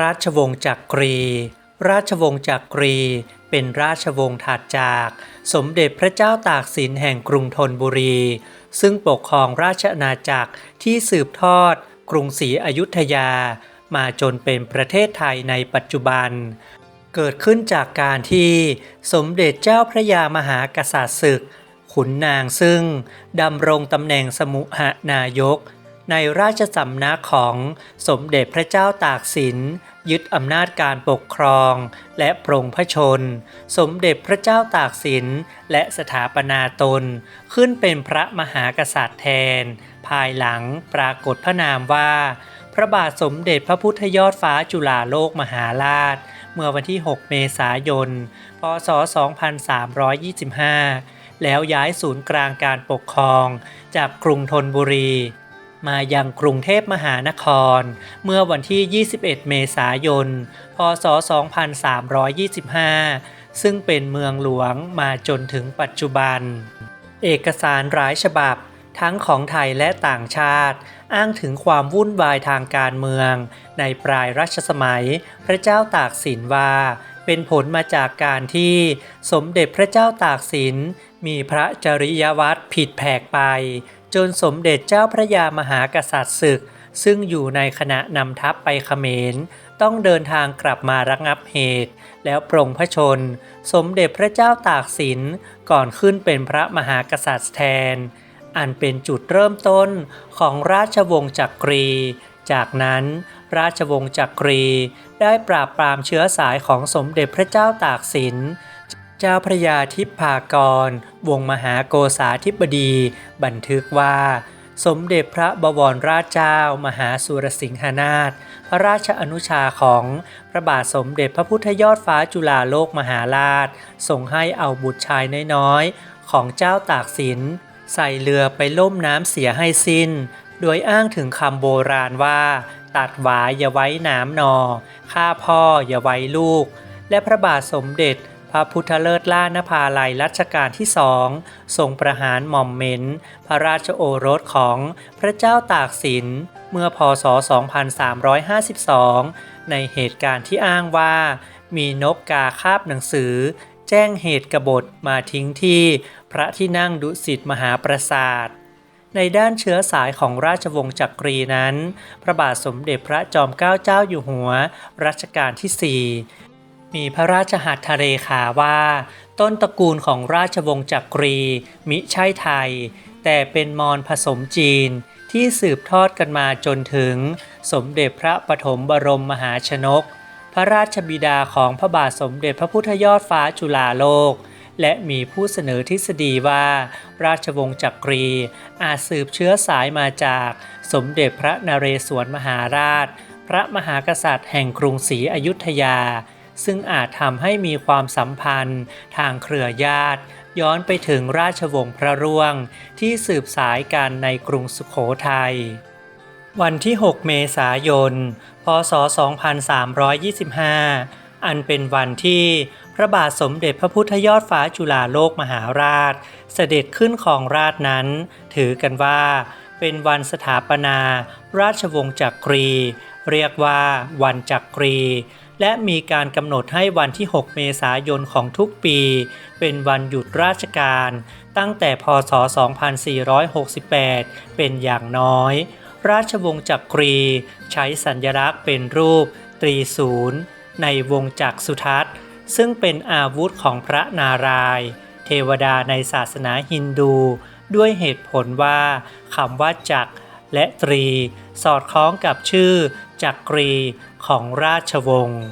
ราชวงศ์จักรี ราชวงศ์จักรี เป็นราชวงศ์ถัดจาก สมเด็จพระเจ้าตากสินแห่งกรุงธนบุรี ซึ่งปกครองราชอาณาจักรที่สืบทอด กรุงศรีอยุธยา มาจนเป็นประเทศไทยในปัจจุบัน เกิดขึ้นจากการที่สมเด็จเจ้าพระยามหากษัตริย์ศึก ขุนนางซึ่งดำรงตำแหน่งสมุหนายก ในราชสำนักของสมเด็จพระเจ้าตากสิน ยึดอำนาจการปกครองและปรงพระชน สมเด็จพระเจ้าตากสิน และสถาปนาตน ขึ้นเป็นพระมหากษัตริย์แทน ภายหลังปรากฏพระนามว่า พระบาทสมเด็จพระพุทธยอดฟ้าจุฬาโลกมหาราช เมื่อวันที่ 6 เมษายน พศ 2325 แล้วย้ายศูนย์กลางการปกครองจากกรุงธนบุรี มายังกรุงเทพมหานคร เมื่อวันที่ 21 เมษายน พศ 2325 ซึ่งเป็นเมืองหลวงมาจนถึงปัจจุบัน เอกสารหลายฉบับทั้งของไทยและต่างชาติ อ้างถึงความวุ่นวายทางการเมือง ในปลายรัชสมัย พระเจ้าตากสินว่า เป็นผลมาจากการที่สมเด็จพระเจ้าตากสินมีพระจริยวัตรผิดแผกไป จนสมเด็จเจ้าพระยามหากษัตริย์ศึก ซึ่งอยู่ในคณะนำทัพไปเขมร ต้องเดินทางกลับมาระงับเหตุ แล้วปรงพระชน สมเด็จพระเจ้าตากสินก่อนขึ้นเป็นพระมหากษัตริย์แทน อันเป็นจุดเริ่มต้นของราชวงศ์จักรี จากนั้นราชวงศ์จักรีได้ปราบปรามเชื้อสายของสมเด็จพระเจ้าตากสิน เจ้าพระยาทิพพากร วงมหาโกษาธิบดี บันทึกว่า สมเด็จพระบวรราชเจ้า มหาสุรสิงหนาถพระราชอนุชาของพระบาทสมเด็จพระพุทธยอดฟ้าจุฬาโลกมหาราชทรงให้เอาบุตรชายน้อยๆ ของเจ้าตากสิน ใส่เรือไปล่มน้ำเสียให้สิ้น โดยอ้างถึงคำโบราณว่า ตัดหวายอย่าไว้น้ำนอ ฆ่าพ่ออย่าไว้ลูก และพระบาทสมเด็จ พระพุทธเลิศล่านภาลัยรัชกาลที่สองทรงประหารหม่อมเหม็น พระราชโอรสของพระเจ้าตากสิน เมื่อพศ 2352 ในเหตุการณ์ที่อ้างว่า มีนกกาคาบหนังสือ แจ้งเหตุกบฏมาทิ้งที่พระที่นั่งดุสิตมหาปราสาทในด้านเชื้อสายของราชวงศ์จักรีนั้น พระบาทสมเด็จพระจอมเกล้าเจ้าอยู่หัว รัชกาลที่ 4 มีพระราชหัตถเรขาว่า ต้นตระกูลของราชวงศ์จักรี มิใช่ไทย แต่เป็นมอญผสมจีนที่สืบทอดกันมาจนถึง สมเด็จพระปฐมบรมมหาชนก พระราชบิดาของพระบาทสมเด็จพระพุทธยอดฟ้าจุฬาโลก และมีผู้เสนอทฤษฎีว่า ราชวงศ์จักรี อาจสืบเชื้อสายมาจากสมเด็จพระนเรศวรมหาราช พระมหากษัตริย์แห่งกรุงศรีอยุธยา ซึ่งอาจทำให้มีความสัมพันธ์ ทางเครือญาติ ย้อนไปถึงราชวงศ์พระร่วง ที่สืบสายกันในกรุงสุขโขทัยวันที่ 6 เมษายน พศ 2325 อันเป็นวันที่พระบาทสมเด็จพระพุทธยอดฟ้าจุฬาโลกมหาราช เสด็จขึ้นของราชนั้น ถือกันว่าเป็นวันสถาปนา ราชวงศ์จักรี เรียกว่าวันจักรี และมีการกำหนดให้วันที่ 6 เมษายนของทุกปี เป็นวันหยุดราชการ ตั้งแต่พศ 2468 เป็นอย่างน้อย ราชวงศ์จักรี ใช้สัญลักษณ์เป็นรูป ตรีศูนย์ ในวงจักรสุทัศน์ ซึ่งเป็นอาวุธของพระนารายณ์เทวดาในศาสนาฮินดู ด้วยเหตุผลว่าคำว่าจักรและตรี สอดคล้องกับชื่อ จักรีของราชวงศ์